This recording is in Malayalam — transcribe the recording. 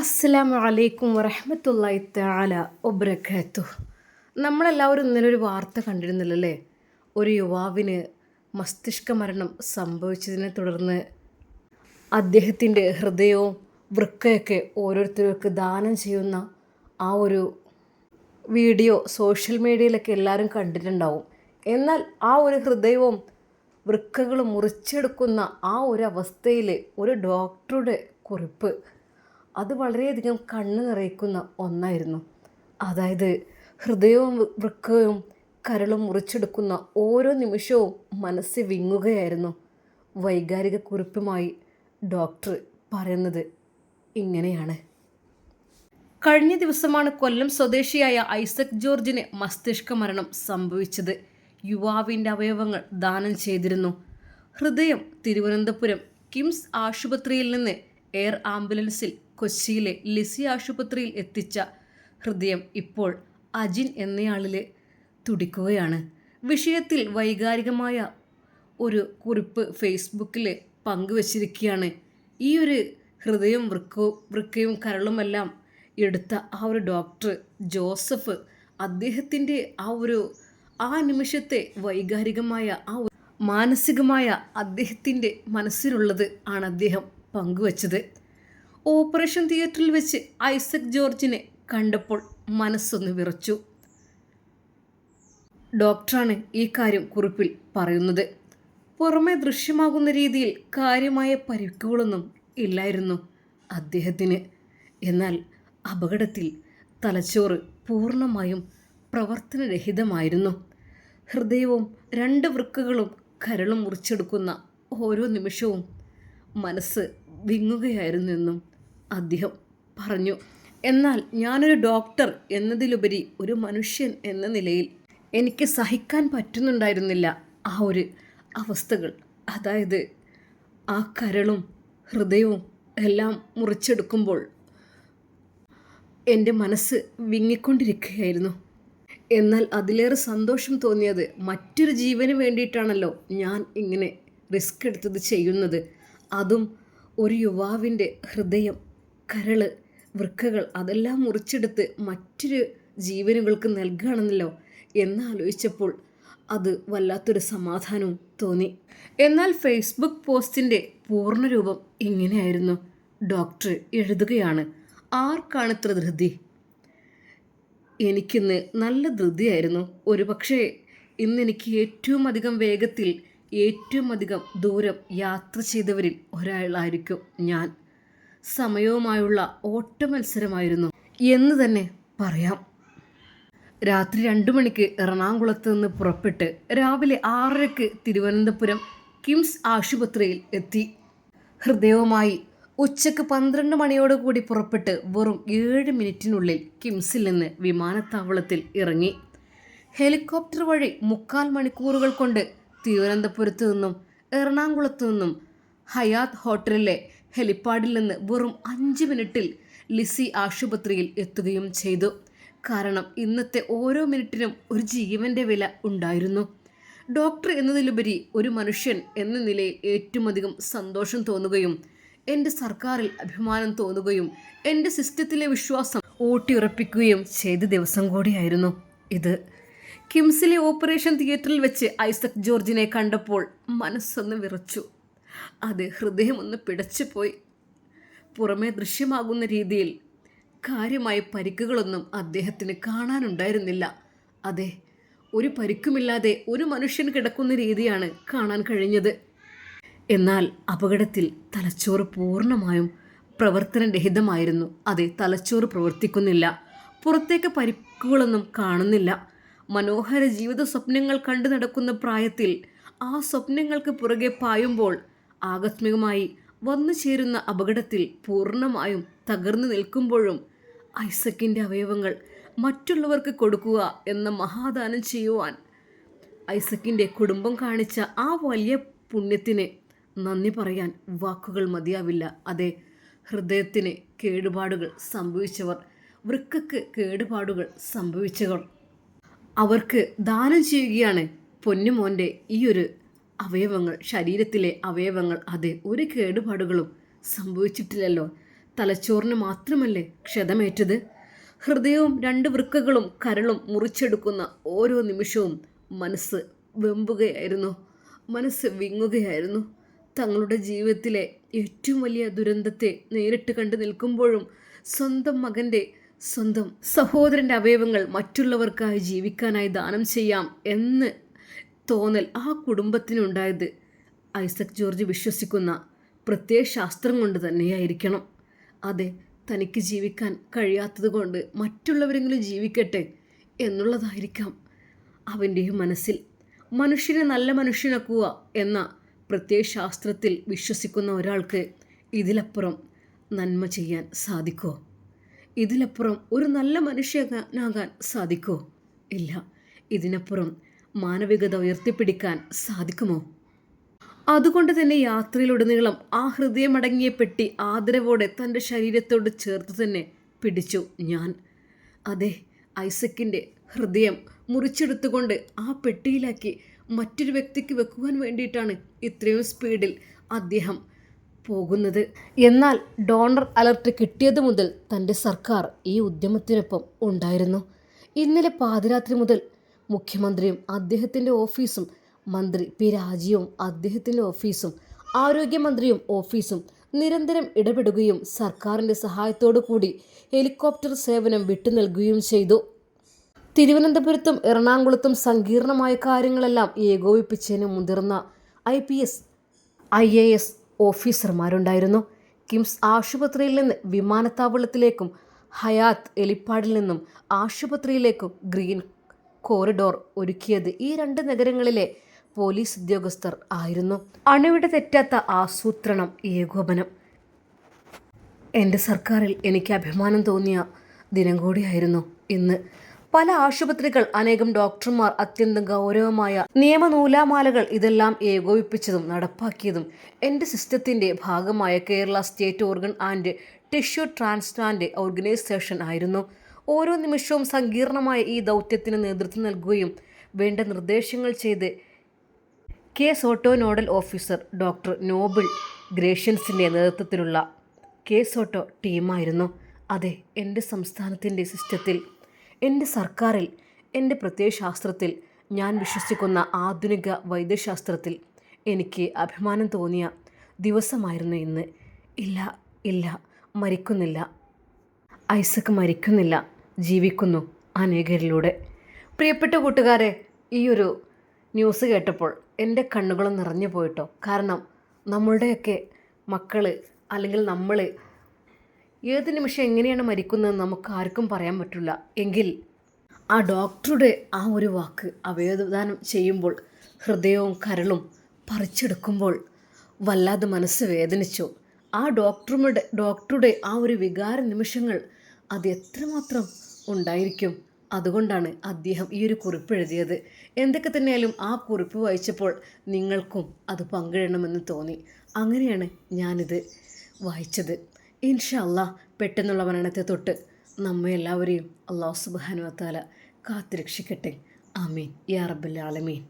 അസ്സലാമു അലൈക്കും വറഹമത്തല്ലായി താല വബറകാതുഹു. നമ്മളെല്ലാവരും ഇന്നലെ ഒരു വാർത്ത കണ്ടിരുന്നില്ലല്ലേ? ഒരു യുവാവിന് മസ്തിഷ്ക മരണം സംഭവിച്ചതിനെ തുടർന്ന് അദ്ദേഹത്തിന്റെ ഹൃദയവും വൃക്കയൊക്കെ ഓരോരുത്തർക്ക് ദാനം ചെയ്യുന്ന ആ ഒരു വീഡിയോ സോഷ്യൽ മീഡിയയിലൊക്കെ എല്ലാവരും കണ്ടിട്ടുണ്ടാവും. എന്നാൽ ആ ഒരു ഹൃദയവും വൃക്കകളും മുറിച്ചെടുക്കുന്ന ആ ഒരു അവസ്ഥയിൽ ഒരു ഡോക്ടറുടെ കുറിപ്പ് അത് വളരെയധികം കണ്ണ് നിറയ്ക്കുന്ന ഒന്നായിരുന്നു. അതായത് ഹൃദയവും വൃക്കവും കരളും മുറിച്ചെടുക്കുന്ന ഓരോ നിമിഷവും മനസ്സ് വിങ്ങുകയായിരുന്നു. വൈകാരിക കുറിപ്പുമായി ഡോക്ടർ പറയുന്നത് ഇങ്ങനെയാണ്. കഴിഞ്ഞ ദിവസമാണ് കൊല്ലം സ്വദേശിയായ ഐസക് ജോർജിന് മസ്തിഷ്ക മരണം സംഭവിച്ചത്. യുവാവിന്റെ അവയവങ്ങൾ ദാനം ചെയ്തിരുന്നു. ഹൃദയം തിരുവനന്തപുരം കിംസ് ആശുപത്രിയിൽ നിന്ന് എയർ ആംബുലൻസിൽ കൊച്ചിയിലെ ലിസി ആശുപത്രിയിൽ എത്തിച്ച ഹൃദയം ഇപ്പോൾ അജിൻ എന്നയാളിൽ തുടിക്കുകയാണ്. വിഷയത്തിൽ വൈകാരികമായ ഒരു കുറിപ്പ് ഫേസ്ബുക്കിൽ പങ്കുവച്ചിരിക്കുകയാണ്. ഈ ഒരു ഹൃദയം വൃക്കവും വൃക്കയും കരളുമെല്ലാം എടുത്ത ആ ഒരു ഡോക്ടർ ജോസഫ് അദ്ദേഹത്തിന്റെ ആ ഒരു ആ നിമിഷത്തെ വൈകാരികമായ ആ മാനസികമായ അദ്ദേഹത്തിന്റെ മനസ്സിലുള്ളത് ആണ് അദ്ദേഹം പങ്കുവച്ചത്. ഓപ്പറേഷൻ തിയേറ്ററിൽ വെച്ച് ഐസക് ജോർജിനെ കണ്ടപ്പോൾ മനസ്സൊന്ന് വിറച്ചു. ഡോക്ടറാണ് ഈ കാര്യം കുറിപ്പിൽ പറയുന്നത്. പുറമെ ദൃശ്യമാകുന്ന രീതിയിൽ കാര്യമായ പരിക്കുകളൊന്നും ഇല്ലായിരുന്നു അദ്ദേഹത്തിന്. എന്നാൽ അപകടത്തിൽ തലച്ചോറ് പൂർണമായും പ്രവർത്തനരഹിതമായിരുന്നു. ഹൃദയവും രണ്ട് വൃക്കകളും കരളും മുറിച്ചെടുക്കുന്ന ഓരോ നിമിഷവും മനസ്സ് വിങ്ങുകയായിരുന്നു എന്നും അദ്ദേഹം പറഞ്ഞു എന്നാൽ ഞാനൊരു ഡോക്ടർ എന്നതിലുപരി ഒരു മനുഷ്യൻ എന്ന നിലയിൽ എനിക്ക് സഹിക്കാൻ പറ്റുന്നുണ്ടായിരുന്നില്ല ആ ഒരു അവസ്ഥകൾ. അതായത് ആ കരളും ഹൃദയവും എല്ലാം മുറിച്ചെടുക്കുമ്പോൾ എന്റെ മനസ്സ് വിങ്ങിക്കൊണ്ടിരിക്കുകയായിരുന്നു. എന്നാൽ അതിലേറെ സന്തോഷം തോന്നിയത് മറ്റൊരു ജീവന് വേണ്ടിയിട്ടാണല്ലോ ഞാൻ ഇങ്ങനെ റിസ്ക് എടുത്തത് ചെയ്യുന്നത്. അതും ഒരു യുവാവിന്റെ ഹൃദയം കരൾ വൃക്കകൾ അതെല്ലാം മുറിച്ചെടുത്ത് മറ്റൊരു ജീവനുകൾക്ക് നൽകുകയാണെന്നല്ലോ എന്നാലോചിച്ചപ്പോൾ അത് വല്ലാത്തൊരു സമാധാനവും തോന്നി. എന്നാൽ ഫേസ്ബുക്ക് പോസ്റ്റിന്റെ പൂർണരൂപം ഇങ്ങനെയായിരുന്നു ഡോക്ടർ എഴുതുകയാണ് ആർക്കാണ് ഇത്ര ധൃതി? എനിക്കിന്ന് നല്ല ധൃതിയായിരുന്നു. ഒരു പക്ഷേ ഇന്നെനിക്ക് ഏറ്റവും അധികം വേഗത്തിൽ ഏറ്റവും അധികം ദൂരം യാത്ര ചെയ്തവരിൽ ഒരാളായിരിക്കും ഞാൻ. സമയവുമായുള്ള ഓട്ട മത്സരമായിരുന്നു എന്ന് തന്നെ പറയാം. രാത്രി രണ്ടു മണിക്ക് എറണാകുളത്ത് നിന്ന് പുറപ്പെട്ട് രാവിലെ ആറരയ്ക്ക് തിരുവനന്തപുരം കിംസ് ആശുപത്രിയിൽ എത്തി. ഹൃദയവുമായി ഉച്ചയ്ക്ക് പന്ത്രണ്ട് മണിയോടുകൂടി പുറപ്പെട്ട് വെറും ഏഴ് മിനിറ്റിനുള്ളിൽ കിംസിൽ നിന്ന് വിമാനത്താവളത്തിൽ ഇറങ്ങി. ഹെലികോപ്റ്റർ വഴി മുക്കാൽ മണിക്കൂറുകൾ കൊണ്ട് തിരുവനന്തപുരത്ത് നിന്നും എറണാകുളത്തു നിന്നും ഹയാത്ത് ഹോട്ടലിലെ ഹെലിപ്പാഡിൽ നിന്ന് വെറും അഞ്ച് മിനിറ്റിൽ ലിസി ആശുപത്രിയിൽ എത്തുകയും ചെയ്തു. കാരണം ഇന്നത്തെ ഓരോ മിനിറ്റിനും ഒരു ജീവന്റെ വില ഉണ്ടായിരുന്നു. ഡോക്ടർ എന്നതിലുപരി ഒരു മനുഷ്യൻ എന്ന നിലയിൽ ഏറ്റവും അധികം സന്തോഷം തോന്നുകയും എന്റെ സർക്കാരിൽ അഭിമാനം തോന്നുകയും എന്റെ സിസ്റ്റത്തിലെ വിശ്വാസം ഊട്ടിയുറപ്പിക്കുകയും ചെയ്ത ദിവസം കൂടിയായിരുന്നു ഇത്. കിംസിലെ ഓപ്പറേഷൻ തിയേറ്ററിൽ വെച്ച് ഐസക് ജോർജിനെ കണ്ടപ്പോൾ മനസ്സൊന്ന് വിറച്ചു. അത് ഹൃദയമൊന്ന് പിടച്ചുപോയി. പുറമേ ദൃശ്യമാകുന്ന രീതിയിൽ കാര്യമായ പരിക്കുകളൊന്നും അദ്ദേഹത്തിന് കാണാനുണ്ടായിരുന്നില്ല. അതെ ഒരു പരിക്കുമില്ലാതെ ഒരു മനുഷ്യൻ കിടക്കുന്ന രീതിയാണ് കാണാൻ കഴിഞ്ഞത്. എന്നാൽ അപകടത്തിൽ തലച്ചോറ് പൂർണമായും പ്രവർത്തനരഹിതമായിരുന്നു. അതെ തലച്ചോറ് പ്രവർത്തിക്കുന്നില്ല. പുറത്തേക്ക് പരിക്കുകളൊന്നും കാണുന്നില്ല. മനോഹര ജീവിത സ്വപ്നങ്ങൾ കണ്ടു നടക്കുന്ന പ്രായത്തിൽ ആ സ്വപ്നങ്ങൾക്ക് പുറകെ പായുമ്പോൾ ആകസ്മികമായി വന്നു ചേരുന്ന അപകടത്തിൽ പൂർണമായും തകർന്നു നിൽക്കുമ്പോഴും ഐസക്കിന്റെ അവയവങ്ങൾ മറ്റുള്ളവർക്ക് കൊടുക്കുക എന്ന മഹാദാനം ചെയ്യുവാൻ ഐസക്കിന്റെ കുടുംബം കാണിച്ച ആ വലിയ പുണ്യത്തിന് നന്ദി പറയാൻ വാക്കുകൾ മതിയാവില്ല. അതെ ഹൃദയത്തിന് കേടുപാടുകൾ സംഭവിച്ചവർ വൃക്കക്ക് കേടുപാടുകൾ സംഭവിച്ചവർ. അവർക്ക് ദാനം ചെയ്യുകയാണ് പൊന്നുമോന്റെ ഈ ഒരു അവയവങ്ങൾ ശരീരത്തിലെ അവയവങ്ങൾ അതെ ഒരു കേടുപാടുകളും സംഭവിച്ചിട്ടില്ലല്ലോ. തലച്ചോറിന് മാത്രമല്ലേ ക്ഷതമേറ്റത്? ഹൃദയവും രണ്ട് വൃക്കകളും കരളും മുറിച്ചെടുക്കുന്ന ഓരോ നിമിഷവും മനസ്സ് വെമ്പുകയായിരുന്നു. മനസ്സ് വിങ്ങുകയായിരുന്നു. തങ്ങളുടെ ജീവിതത്തിലെ ഏറ്റവും വലിയ ദുരന്തത്തെ നേരിട്ട് കണ്ടു നിൽക്കുമ്പോഴും സ്വന്തം മകന്റെ സ്വന്തം സഹോദരന്റെ അവയവങ്ങൾ മറ്റുള്ളവർക്കായി ജീവിക്കാനായി ദാനം ചെയ്യാം എന്ന് തോന്നൽ ആ കുടുംബത്തിനുണ്ടായത്. ഐസക് ജോർജ് വിശ്വസിക്കുന്ന പ്രത്യേക ശാസ്ത്രം കൊണ്ട് തന്നെയായിരിക്കണം. അതെ തനിക്ക് ജീവിക്കാൻ കഴിയാത്തത് കൊണ്ട് മറ്റുള്ളവരെങ്കിലും ജീവിക്കട്ടെ എന്നുള്ളതായിരിക്കാം അവന്റെയും മനസ്സിൽ. മനുഷ്യനെ നല്ല മനുഷ്യനാക്കുക എന്ന പ്രത്യയ ശാസ്ത്രത്തിൽ വിശ്വസിക്കുന്ന ഒരാൾക്ക് ഇതിലപ്പുറം നന്മ ചെയ്യാൻ സാധിക്കോ? ഇതിലപ്പുറം ഒരു നല്ല മനുഷ്യനാകാൻ സാധിക്കോ? ഇല്ല ഇതിനപ്പുറം മാനവികത ഉയർത്തിപ്പിടിക്കാൻ സാധിക്കുമോ? അതുകൊണ്ട് തന്നെ യാത്രയിലുടനീളം ആ ഹൃദയമടങ്ങിയ പെട്ടി ആദരവോടെ തന്റെ ശരീരത്തോട് ചേർത്ത് തന്നെ പിടിച്ചു ഞാൻ. അതെ ഐസക്കിന്റെ ഹൃദയം മുറിച്ചെടുത്തുകൊണ്ട് ആ പെട്ടിയിലാക്കി മറ്റൊരു വ്യക്തിക്ക് വെക്കുവാൻ വേണ്ടിയിട്ടാണ് ഇത്രയും സ്പീഡിൽ അദ്ദേഹം പോകുന്നത്. എന്നാൽ ഡോണർ അലർട്ട് കിട്ടിയത് മുതൽ തന്റെ സർക്കാർ ഈ ഉദ്യമത്തിനൊപ്പം ഉണ്ടായിരുന്നു. ഇന്നലെ പാതിരാത്രി മുതൽ മുഖ്യമന്ത്രിയും അദ്ദേഹത്തിന്റെ ഓഫീസും മന്ത്രി പി. രാജീവും അദ്ദേഹത്തിന്റെ ഓഫീസും ആരോഗ്യമന്ത്രിയും ഓഫീസും നിരന്തരം ഇടപെടുകയും സർക്കാരിന്റെ സഹായത്തോടു കൂടി ഹെലികോപ്റ്റർ സേവനം വിട്ടു നൽകുകയും ചെയ്തു. തിരുവനന്തപുരത്തും എറണാകുളത്തും സങ്കീർണമായ കാര്യങ്ങളെല്ലാം ഏകോപിപ്പിച്ചതിന് മുതിർന്ന I P S I A S ഓഫീസർമാരുണ്ടായിരുന്നു. KIMS ആശുപത്രിയിൽ നിന്ന് വിമാനത്താവളത്തിലേക്കും ഹയാത്ത് എലിപ്പാടിൽ നിന്നും ആശുപത്രിയിലേക്കും ഗ്രീൻ കോറിഡോർ ഒരുക്കിയത് ഈ രണ്ട് നഗരങ്ങളിലെ പോലീസ് ഉദ്യോഗസ്ഥർ ആയിരുന്നു. അണുവിടെ തെറ്റാത്ത ആസൂത്രണം ഏകോപനം. എന്റെ സർക്കാരിൽ എനിക്ക് അഭിമാനം തോന്നിയ ദിനം കൂടിയായിരുന്നു ഇന്ന്. പല ആശുപത്രികൾ അനേകം ഡോക്ടർമാർ അത്യന്തം ഗൗരവമായ നിയമനൂലാമാലകൾ ഇതെല്ലാം ഏകോപിപ്പിച്ചതും നടപ്പാക്കിയതും എന്റെ സിസ്റ്റത്തിന്റെ ഭാഗമായ Kerala state organ and tissue transplant organisation ആയിരുന്നു. ഓരോ നിമിഷവും സങ്കീർണമായ ഈ ദൗത്യത്തിന് നേതൃത്വം നൽകുകയും വേണ്ട നിർദ്ദേശങ്ങൾ ചെയ്ത് കേസ് ഓട്ടോ നോഡൽ ഓഫീസർ ഡോക്ടർ നോബിൾ ഗ്രേഷ്യൻസിന്റെ നേതൃത്വത്തിലുള്ള കേസ് ഓട്ടോ ടീമായിരുന്നു. അതെ എന്റെ സംസ്ഥാനത്തിന്റെ സിസ്റ്റത്തിൽ എന്റെ സർക്കാരിൽ എന്റെ പ്രത്യയശാസ്ത്രത്തിൽ ഞാൻ വിശ്വസിക്കുന്ന ആധുനിക വൈദ്യശാസ്ത്രത്തിൽ എനിക്ക് അഭിമാനം തോന്നിയ ദിവസമായിരുന്നു ഇന്ന്. ഇല്ല ഇല്ല മരിക്കുന്നില്ല. ഐസക് മരിക്കുന്നില്ല. ജീവിക്കുന്നു അനേകരിലൂടെ. പ്രിയപ്പെട്ട കൂട്ടുകാരെ ഈ ഒരു ന്യൂസ് കേട്ടപ്പോൾ എന്റെ കണ്ണുകൾ നിറഞ്ഞു പോയിട്ടോ. കാരണം നമ്മളുടെയൊക്കെ മക്കൾ അല്ലെങ്കിൽ നമ്മൾ ഏത് നിമിഷം എങ്ങനെയാണ് മരിക്കുന്നതെന്ന് നമുക്ക് ആർക്കും പറയാൻ പറ്റില്ല. എങ്കിൽ ആ ഡോക്ടറുടെ ആ ഒരു വാക്ക് അവയവദാനം ചെയ്യുമ്പോൾ ഹൃദയവും കരളും പറിച്ചെടുക്കുമ്പോൾ വല്ലാതെ മനസ്സ് വേദനിച്ചു. ആ ഡോക്ടറുടെ ഡോക്ടറുടെ ആ ഒരു വികാര നിമിഷങ്ങൾ അത് എത്രമാത്രം ഉണ്ടായിരിക്കും. അതുകൊണ്ടാണ് അദ്ദേഹം ഈ ഒരു കുറിപ്പ് എഴുതിയത്. എന്തൊക്കെ തന്നെയാലും ആ കുറിപ്പ് വായിച്ചപ്പോൾ നിങ്ങൾക്കും അത് പങ്കിടണമെന്ന് തോന്നി. അങ്ങനെയാണ് ഞാനിത് വായിച്ചത്. ഇൻഷാ അള്ളാഹ് പെട്ടെന്നുള്ള മരണത്തെ തൊട്ട് നമ്മെ എല്ലാവരെയും അള്ളാഹു സുബാനുവത്താല കാത്തുരക്ഷിക്കട്ടെ. ആമീൻ. യാ റബ്ബൽ ആലമീൻ.